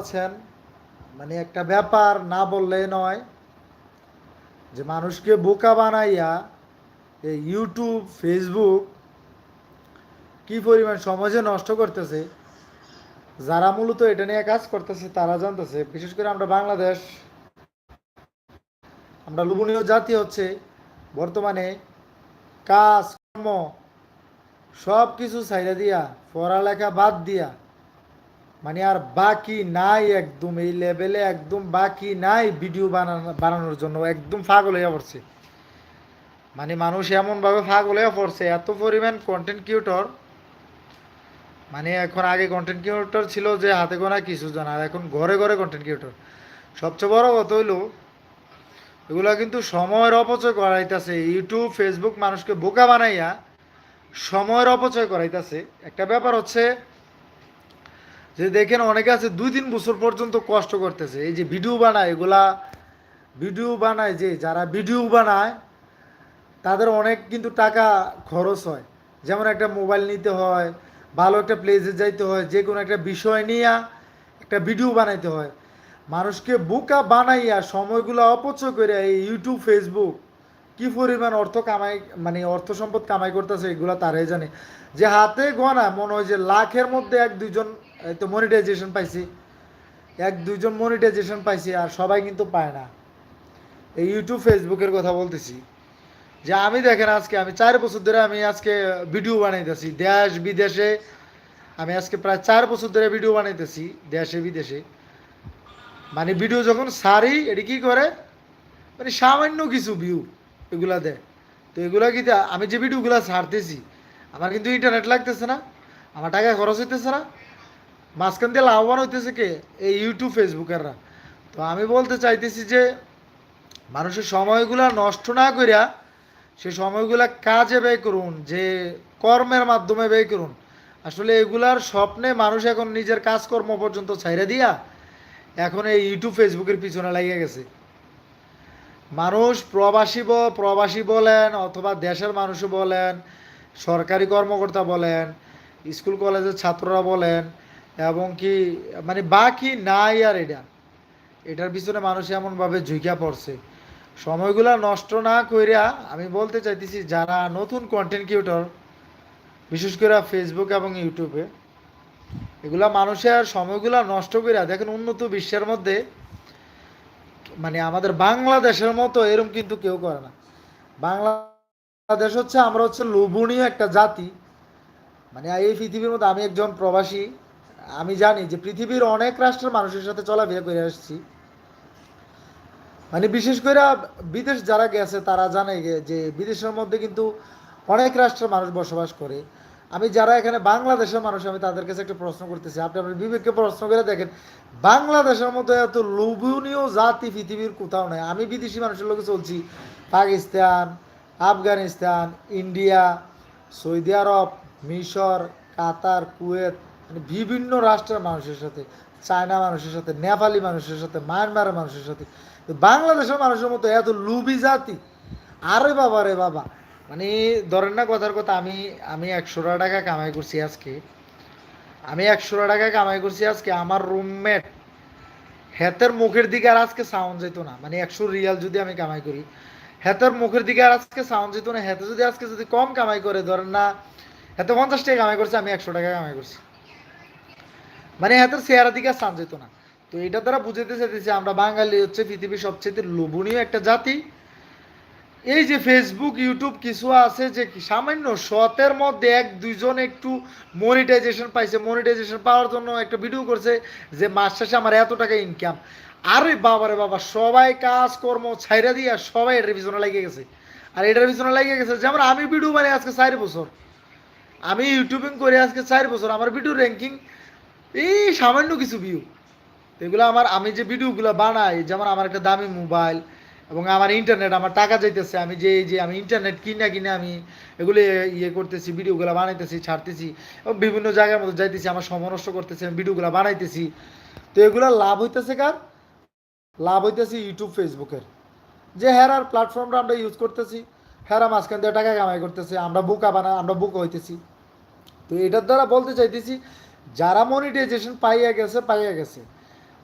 আছেন মানে একটা ব্যাপার না বললে নয় যে মানুষকে বোকা বানাইয়া এই ইউটিউব, ফেসবুক কি পরিমাণ সমাজে নষ্ট করতেছে, যারা মূলত এটা নিয়ে কাজ করতেছে তারা জানতেছে। বিশেষ করে আমরা বাংলাদেশ, আমরা লুবনীয় জাতি হচ্ছে বর্তমানে কাজ, কর্ম সব কিছু ছাইড়া দিয়া, পড়ালেখা বাদ দিয়া মানে আর বাকি নাই একদম, এই লেভেলে একদম বাকি নাই ভিডিও বানানো, বানানোর জন্য। একদম পাগল হয়ে পড়ছে। মানে মানুষ এমনভাবে পাগল হয়ে পড়ছে, এত পরিমাণ কন্টেন্ট ক্রিয়েটর মানে এখন আগে কন্টেন্ট ক্রিয়েটর ছিল যে হাতে গোনা কিছু জন, আর এখন ঘরে ঘরে কন্টেন্ট ক্রিয়েটর সবচেয়ে বড় কথা হইল, এগুলা কিন্তু সময়ের অপচয় করাইতেছে। ইউটিউব ফেসবুক মানুষকে বোকা বানাইয়া সময়ের অপচয় করাইতেছে। একটা ব্যাপার হচ্ছে যে দেখেন অনেকে আছে দুই তিন বছর পর্যন্ত কষ্ট করতেছে। এই যে ভিডিও বানায়, এগুলা ভিডিও বানায় যে, যারা ভিডিও বানায়, তাদের অনেক কিন্তু টাকা খরচ হয়। যেমন একটা মোবাইল নিতে হয়, ভালো একটা প্লেসে যাইতে হয়, যে কোনো একটা বিষয় নিয়ে একটা ভিডিও বানাইতে হয়। মানুষকে বোকা বানাইয়া সময়গুলো অপচয় করে এই ইউটিউব ফেসবুক কি পরিমাণ অর্থ কামাই মানে অর্থ সম্পদ কামাই করতেছে, এগুলো তারাই জানে। যে হাতে গোনা মনে হয় যে লাখের মধ্যে এক দুইজন এই তো মনিটাইজেশন পাইছি। এক, দুইজন মনিটাইজেশন পাইছি আর সবাই কিন্তু পায় না। এই ইউটিউব ফেসবুকের কথা বলতেছি। যে আমি দেখেন আজকে, আমি চার বছর ধরে আমি আজকে ভিডিও বানাইতেছি। দেশ বিদেশে, আমি আজকে প্রায় চার বছর ধরে ভিডিও বানাইতেছি, দেশে বিদেশে। মানে ভিডিও যখন সারি, এটি কি করে? মানে সামান্য কিছু ভিউ এগুলা দেয়। তো এগুলা কি আমি যে ভিডিওগুলো ছাড়তেছি, আমার কিন্তু ইন্টারনেট লাগতেছে না, আমার টাকা খরচ হইতেছে না। মাঝখান দিয়ে লাভবান হইতেছে কে? এই ইউটিউব ফেসবুকেররা তো আমি বলতে চাইতেছি যে, মানুষের সময়গুলা নষ্ট না করিয়া সে সময়গুলা কাজে ব্যয় করুন, যে কর্মের মাধ্যমে ব্যয় করুন। আসলে এগুলার স্বপ্নে মানুষ এখন নিজের কাজকর্ম পর্যন্ত ছাইড়ে দিয়া এখন এই ইউটিউব ফেসবুকের পিছনে লাগিয়ে গেছে। মানুষ প্রবাসী প্রবাসী বলেন অথবা দেশের মানুষও বলেন, সরকারি কর্মকর্তা বলেন, স্কুল, কলেজের ছাত্ররা বলেন এবং কি মানে বাকি নাই আর এটা। এটার পিছনে মানুষ এমনভাবে ঝুঁকিয়া পড়ছে। সময়গুলা নষ্ট না কইরা আমি বলতে চাইতেছি, যারা নতুন কন্টেন্ট ক্রিয়েটর বিশেষ করে ফেসবুক এবং ইউটিউবে এগুলা মানুষের সময়গুলা নষ্ট কইরা, দেখেন উন্নত বিশ্বের মধ্যে মানে আমাদের বাংলাদেশের মতো এরকম কিন্তু কেউ করে না। বাংলাদেশ হচ্ছে, আমরা হচ্ছে লোভনীয় একটা জাতি। মানে এই পৃথিবীর মধ্যে আমি একজন প্রবাসী আমি জানি যে পৃথিবীর অনেক রাষ্ট্রের মানুষের সাথে চলাফেরা করে আসছি। মানে বিশেষ করে বিদেশ যারা গেছে, তারা জানে যে বিদেশের মধ্যে কিন্তু অনেক রাষ্ট্রের মানুষ বসবাস করে। আমি যারা এখানে বাংলাদেশের মানুষ, আমি তাদের কাছে একটা প্রশ্ন করতেছি। আপনি আপনার বিবেককে প্রশ্ন করে দেখেন, বাংলাদেশের মতো এত লোভনীয় জাতি পৃথিবীর কোথাও নেই। আমি বিদেশি মানুষের লোকে চলছি। পাকিস্তান, আফগানিস্তান, ইন্ডিয়া, সৌদি আরব, মিশর, কাতার, কুয়েত মানে বিভিন্ন রাষ্ট্রের মানুষের সাথে, চায়না মানুষের সাথে, নেপালি মানুষের সাথে মায়ানমারের মানুষের সাথে বাংলাদেশের মানুষের মতো এত লুবি জাতি। আরে বাবা রে বাবা। মানে ধরেন না কথার কথা, আমি আমি একশো টাকা কামাই করছি আজকে। আমি একশো টাকা কামাই করছি আজকে, আমার রুমমেট হেতের মুখের দিকে আর আজকে সাউন্ড যেত না। মানে একশো রিয়াল যদি আমি কামাই করি, হেতের মুখের দিকে আর আজকে সাউন্ড যেত না। হেতে যদি আজকে যদি কম কামাই করে, ধরেন না, হেতে পঞ্চাশ টাকা কামাই করছে, আমি একশো টাকা কামাই করছি। মানে হাতের চেহারা দিকে সান যেত না। তো এটা দ্বারা বুঝাতে চাইতেছি, আমরা বাঙালি হচ্ছে পৃথিবীর সবচেয়ে লোভনীয় একটা জাতি। এই যে ফেসবুক ইউটিউব কিছু আছে যে সামান্য শতের মধ্যে এক দুইজন একটু মনিটাইজেশন পাইছে মনিটাইজেশন পাওয়ার জন্য একটা ভিডিও করছে যে মাস শেষে আমার এত টাকা ইনকাম আরে বাবারে বাবা, সবাই কাজ কর্ম ছাইরা দিয়া সবাই এটার পিছনে লেগে গেছে। আর এটার পিছনে লেগে গেছে, যেমন আমি ভিডিও বানাই আজকে চার বছর। আমি ইউটিউবিং করে আজকে চার বছর, আমার ভিডিও র্যাঙ্কিং এই সামান্য কিছু ভিউ এগুলো আমার, আমি যে ভিডিওগুলো বানাই, যেমন আমার একটা দামি মোবাইল এবং আমার ইন্টারনেট আমার টাকা যাইতেছে, আমি যে যে আমি ইন্টারনেট কিনা কিনে আমি এগুলো ইয়ে করতেছি ভিডিওগুলো বানাইতেছি, ছাড়তেছি এবং বিভিন্ন জায়গার মধ্যে যাইতেছি, আমার সময় নষ্ট করতেছি, আমি ভিডিওগুলো বানাইতেছি। তো এগুলো লাভ হইতেছে কার? লাভ হইতেছে ইউটিউব ফেসবুকের যে হেরার প্ল্যাটফর্মটা আমরা ইউজ করতেছি হেরা মাঝখান দিয়ে টাকা কামাই করতেছে, আমরা বুকা বানা, আমরা বুক হইতেছি। তো এটার দ্বারা বলতে চাইতেছি যারা মনিটাইজেশন পাইয়া গেছে পাইয়া গেছে।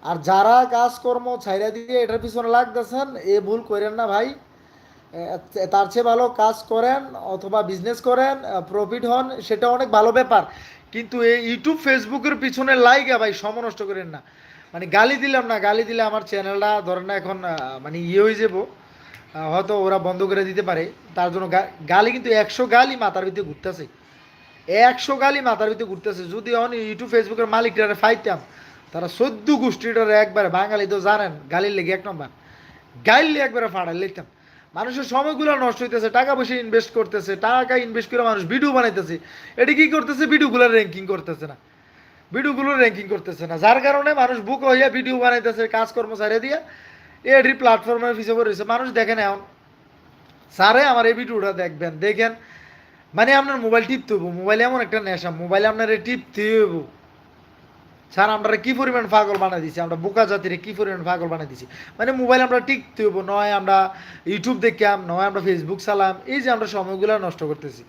আর যারা কাজকর্ম ছাইরা দিয়ে এটার পিছনে লাগতেছেন, এ ভুল করেন না ভাই। তার চেয়ে ভালো কাজ করেন অথবা বিজনেস করেন প্রফিট হন, সেটা অনেক ভালো ব্যাপার। কিন্তু এই ইউটিউব ফেসবুকের পিছনে লাইগা ভাই, সময় নষ্ট করেন না। মানে গালি দিলাম না, গালি দিলে আমার চ্যানেলটা ধরেন না এখন মানে ইয়ে হয়ে যাব। হয়তো ওরা বন্ধ করে দিতে পারে। তার জন্য গালি কিন্তু একশো গালি মাথার ভিতরে ঘুরতেছে। একশো গালি মাথার ভিতরে ঘুরতেছে। যদি এখন ইউটিউব ফেসবুকের মালিকরা ফাইতাম, তারা সদ্য গোষ্ঠীটার একবারে বাঙালি তো জানেন, গালির লেগে এক নম্বর। গাইলে একবারে ফাড়াই লিখতাম মানুষের সময়গুলো নষ্ট হইতেছে, টাকা পয়সা ইনভেস্ট করতেছে, টাকা ইনভেস্ট করে মানুষ ভিডিও বানাইতেছে। এটি কি করতেছে? ভিডিওগুলোর র্যাঙ্কিং করতেছে না। ভিডিওগুলোর র্যাঙ্কিং করতেছে না। যার কারণে মানুষ বুক হইয়া ভিডিও বানাইতেছে, কাজকর্ম ছাড়িয়ে দিয়া এডি প্ল্যাটফর্মের পিছিয়ে পড়েছে মানুষ দেখেন এখন, স্যারে আমার এই ভিডিওটা দেখবেন। দেখেন মানে আপনার মোবাইল টিপতে হব মোবাইলে এমন একটা নেশা মোবাইলে আপনার টিপতে হব স্যার আমরা কি পরিমাণ পাগল বানাই দিছি? আমরা বোকা জাতিরে কি পরিমাণ পাগল বানাই দিছি? মানে মোবাইল আমরা টিকতে হব নয় আমরা ইউটিউব দেখলাম, নয় আমরা ফেসবুক চালাম, এই যে আমরা সময়গুলো নষ্ট করতেছি।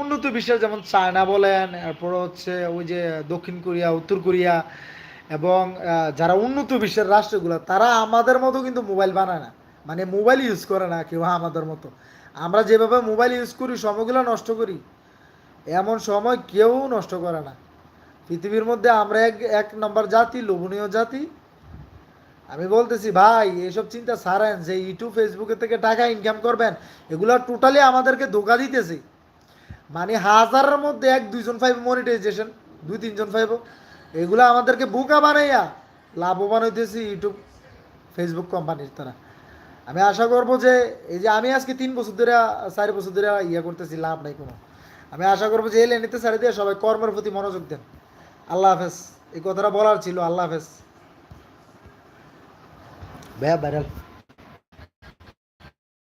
উন্নত বিশ্বের যেমন চায়না বলেন, এরপর হচ্ছে ওই যে দক্ষিণ কোরিয়া, উত্তর কোরিয়া, এবং যারা উন্নত বিশ্বের রাষ্ট্রগুলো, তারা আমাদের মতো কিন্তু মোবাইল বানায় না। মানে মোবাইল ইউজ করে না কেউ আমাদের মতো। আমরা যেভাবে মোবাইল ইউজ করি, সময়গুলো নষ্ট করি, এমন সময় কেউ নষ্ট করে না। পৃথিবীর মধ্যে আমরা এক এক নম্বর জাতি, লোভনীয় জাতি। আমি বলতেছি, ভাই এসব চিন্তা সারেন যে ইউটিউব ফেসবুকে থেকে টাকা ইনকাম করবেন। এগুলো টোটালি আমাদেরকে ধোকা দিতেছে। মানে হাজারের মধ্যে এক, দুইজন পাইব মনিটাইজেশন দুই, তিনজন পাইব। এগুলো আমাদেরকে বোকা বানাইয়া লাভবান হইতেছি ইউটিউব ফেসবুক কোম্পানির তারা আমি আশা করব যে, এই যে আমি আজকে তিন বছর ধরে, চারি বছর ধরে ইয়ে করতেছি, লাভ নাই কোনো। আমি আশা করব যে, এই লেনিতে ছাড়ি দিয়ে সবাই কর্মের প্রতি মনোযোগ দেন। আল্লাহ হাফেজ। এই কথাটা বলার ছিল, আল্লাহ হাফেজ। ভাইয়া, ভাইরাল।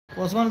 ওসমান